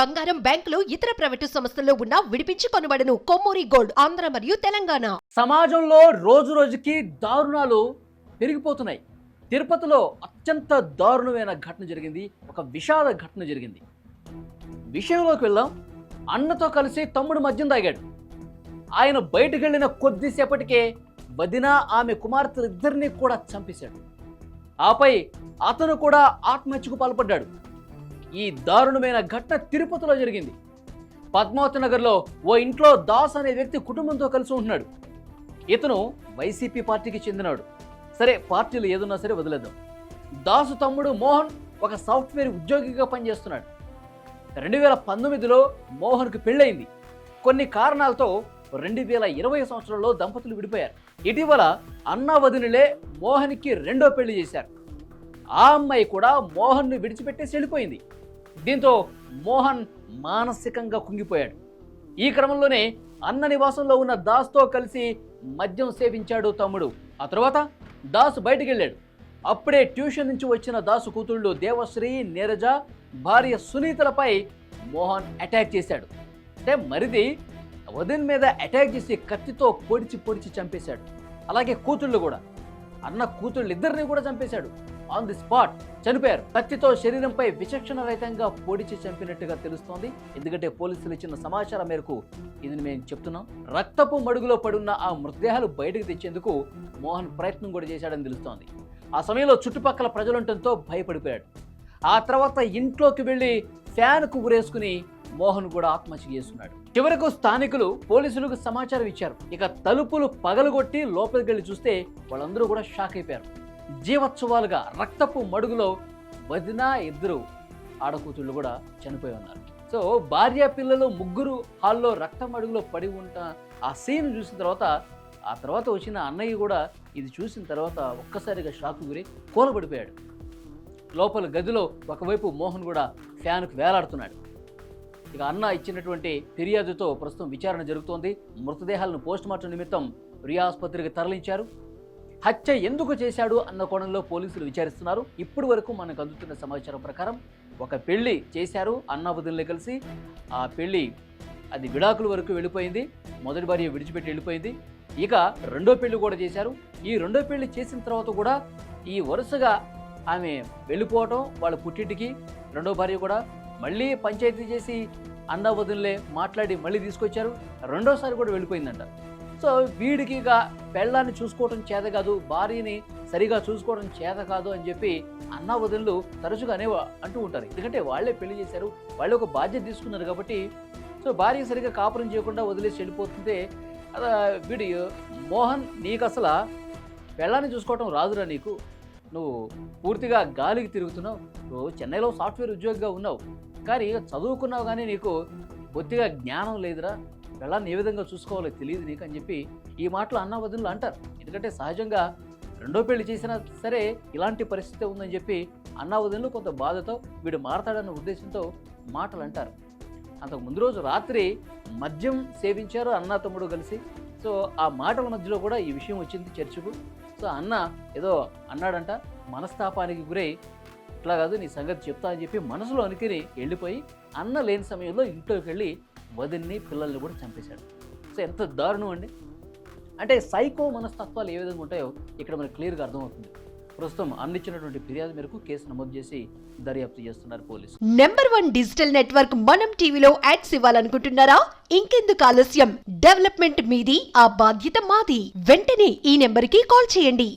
బంగారం బ్యాంకులు ఇతర ప్రైవేటు సంస్థల్లో ఉన్న విడిపించి కొనబడను. కొమ్మూరి గోల్డ్ ఆంధ్ర మరియు తెలంగాణ. సమాజంలో రోజు రోజుకి దారుణాలు పెరిగిపోతున్నాయి. తిరుపతిలో అత్యంత దారుణమైన ఘటన జరిగింది. ఒక విషాద ఘటన జరిగింది. విషయంలోకి వెళ్దాం. అన్నతో కలిసి తమ్ముడు మద్యం తాగాడు. ఆయన బయటకు వెళ్ళిన కొద్దిసేపటికే వదిన ఆమె కుమార్తెలిద్దరినీ కూడా చంపేశాడు. ఆపై అతను కూడా ఆత్మహత్యకు పాల్పడ్డాడు. ఈ దారుణమైన ఘటన తిరుపతిలో జరిగింది. పద్మావతి నగర్లో ఓ ఇంట్లో దాస్ అనే వ్యక్తి కుటుంబంతో కలిసి ఉంటున్నాడు. ఇతను వైసీపీ పార్టీకి చెందినాడు సరే పార్టీలు ఏదున్నా సరే వదిలేద్దాం. దాసు తమ్ముడు మోహన్ ఒక సాఫ్ట్వేర్ ఉద్యోగిగా పనిచేస్తున్నాడు. రెండు వేల పంతొమ్మిదిలో మోహన్కు పెళ్ళయింది. కొన్ని కారణాలతో రెండు వేల ఇరవై సంవత్సరంలో దంపతులు విడిపోయారు. ఇటీవల అన్నా వదినలే మోహన్కి రెండో పెళ్ళి చేశారు. ఆ అమ్మాయి కూడా మోహన్ను విడిచిపెట్టేసి వెళ్ళిపోయింది. దీంతో మోహన్ మానసికంగా కుంగిపోయాడు. ఈ క్రమంలోనే అన్న నివాసంలో ఉన్న దాస్తో కలిసి మద్యం సేవించాడు తమ్ముడు. ఆ తర్వాత దాసు బయటికి వెళ్ళాడు అప్పుడే ట్యూషన్ నుంచి వచ్చిన దాసు కూతుళ్ళు దేవశ్రీ నీరజ భార్య సునీతలపై మోహన్ అటాక్ చేశాడు. అంటే మరిది వదిన్ మీద అటాక్ చేసి కత్తితో పొడిచి పొడిచి చంపేశాడు. అలాగే కూతుళ్ళు కూడా. అన్న కూతుళ్ళు ఇద్దరిని కూడా చంపేశాడు. ఆన్ ది స్పాట్ చనిపోయారు. కత్తితో శరీరంపై విచక్షణ రహితంగా పొడిచి చంపినట్టుగా తెలుస్తోంది. ఎందుకంటే పోలీసులు ఇచ్చిన సమాచారం మేరకు ఇది మేము చెప్తున్నాం. రక్తపు మడుగులో పడున్న ఆ మృతదేహాలు బయటకు తెచ్చేందుకు మోహన్ ప్రయత్నం కూడా చేశాడని తెలుస్తోంది. ఆ సమయంలో చుట్టుపక్కల ప్రజలుండటంతో భయపడిపోయాడు. ఆ తర్వాత ఇంట్లోకి వెళ్ళి ఫ్యాన్కు ఉరేసుకుని మోహన్ కూడా ఆత్మహత్య చేసుకున్నాడు. చివరకు స్థానికులు పోలీసులకు సమాచారం ఇచ్చారు. ఇక తలుపులు పగలగొట్టి లోపలికి వెళ్ళి చూస్తే వాళ్ళందరూ కూడా షాక్ అయిపోయారు. జీవోత్సవాలుగా రక్తపు మడుగులో వదిన ఇద్దరు ఆడకూతుళ్ళు కూడా చనిపోయి ఉన్నారు. సో భార్య పిల్లలు ముగ్గురు హాల్లో రక్తం అడుగులో పడి ఉంట ఆ సీన్ చూసిన తర్వాత ఆ తర్వాత వచ్చిన అన్నయ్య కూడా ఇది చూసిన తర్వాత ఒక్కసారిగా షాక్ గురి కూలబడిపోయాడు. లోపల గదిలో ఒకవైపు మోహన్ కూడా ఫ్యాన్కు వేలాడుతున్నాడు. ఇక అన్న ఇచ్చినటువంటి ఫిర్యాదుతో ప్రస్తుతం విచారణ జరుగుతోంది. మృతదేహాలను పోస్టుమార్టం నిమిత్తం రియా ఆసుపత్రికి తరలించారు. హత్య ఎందుకు చేశాడు అన్న కోణంలో పోలీసులు విచారిస్తున్నారు. ఇప్పటి వరకు మనకు అందుతున్న సమాచారం ప్రకారం ఒక పెళ్ళి చేశారు అన్న వదిలిని కలిసి. ఆ పెళ్ళి అది విడాకుల వరకు వెళ్ళిపోయింది. మొదటి భార్య విడిచిపెట్టి వెళ్ళిపోయింది. ఇక రెండో పెళ్ళి కూడా చేశారు. ఈ రెండో పెళ్ళి చేసిన తర్వాత కూడా ఈ వరుసగా ఆమె వెళ్ళిపోవటం వాళ్ళ పుట్టింటికి రెండో భార్య కూడా మళ్ళీ పంచాయతీ చేసి అన్న వదిలే మాట్లాడి మళ్ళీ తీసుకొచ్చారు. రెండోసారి కూడా వెళ్ళిపోయిందంట. సో వీడికి ఇక పెళ్ళాన్ని చూసుకోవడం చేత కాదు భార్యని సరిగా చూసుకోవడం చేత కాదు అని చెప్పి అన్న వదినలు తరచుగా అనే అంటూ ఉంటారు. ఎందుకంటే వాళ్ళే పెళ్ళి చేశారు వాళ్ళే ఒక బాధ్యత తీసుకున్నారు కాబట్టి సో భార్య సరిగా కాపురం చేయకుండా వదిలేసి వెళ్ళిపోతుంటే వీడి వీడు మోహన్ నీకు అసలు పెళ్ళాన్ని చూసుకోవటం రాదురా నీకు. నువ్వు పూర్తిగా గాలికి తిరుగుతున్నావు. నువ్వు చెన్నైలో సాఫ్ట్వేర్ ఉద్యోగిగా ఉన్నావు. కానీ చదువుకున్నావు కానీ నీకు బొత్తిగా జ్ఞానం లేదురా. వెళ్ళాలని ఏ విధంగా చూసుకోవాలో తెలియదు నీకు అని చెప్పి ఈ మాటలు అన్న వదినలు అంటారు. ఎందుకంటే సహజంగా రెండో పెళ్ళి చేసినా సరే ఇలాంటి పరిస్థితి ఉందని చెప్పి అన్న వదినలు కొంత బాధతో వీడు మారతాడన్న ఉద్దేశంతో మాటలు అంటారు అంతకు ముందు రోజు రాత్రి మద్యం సేవించారు అన్న తమ్ముడు కలిసి. సో ఆ మాటల మధ్యలో కూడా ఈ విషయం వచ్చింది చర్చకు. సో అన్న ఏదో అన్నాడంట మనస్తాపానికి గురై ఇట్లా కాదు నీ సంగతి చెప్తా అని చెప్పి మనసులో అనుకుని వెళ్ళిపోయి అన్న లేని సమయంలో ఇంట్లోకి వెళ్ళి వదిన్ని పిల్లల్ని కూడా చంపేశాడు. సో ఎంత దారుణం అండి. అంటే సైకో మనస్తత్వాలు ఏ విధంగా ఉంటాయో ఇక్కడ మనకు క్లియర్గా అర్థమవుతుంది. ప్రస్తుతం అందించినటువంటి ఫిర్యాదు మేరకు కేసు నమోదు చేసి దర్యాప్తు చేస్తున్నారు police number one digital network మనం టీవీలో యాడ్స్ ఇవ్వాలనుకుంటున్నారా? ఇంకెందుకు ఆలస్యం? డెవలప్మెంట్ మీది ఆ బాధ్యత మాది. వెంటనే ఈ నెంబర్కి కాల్ చేయండి.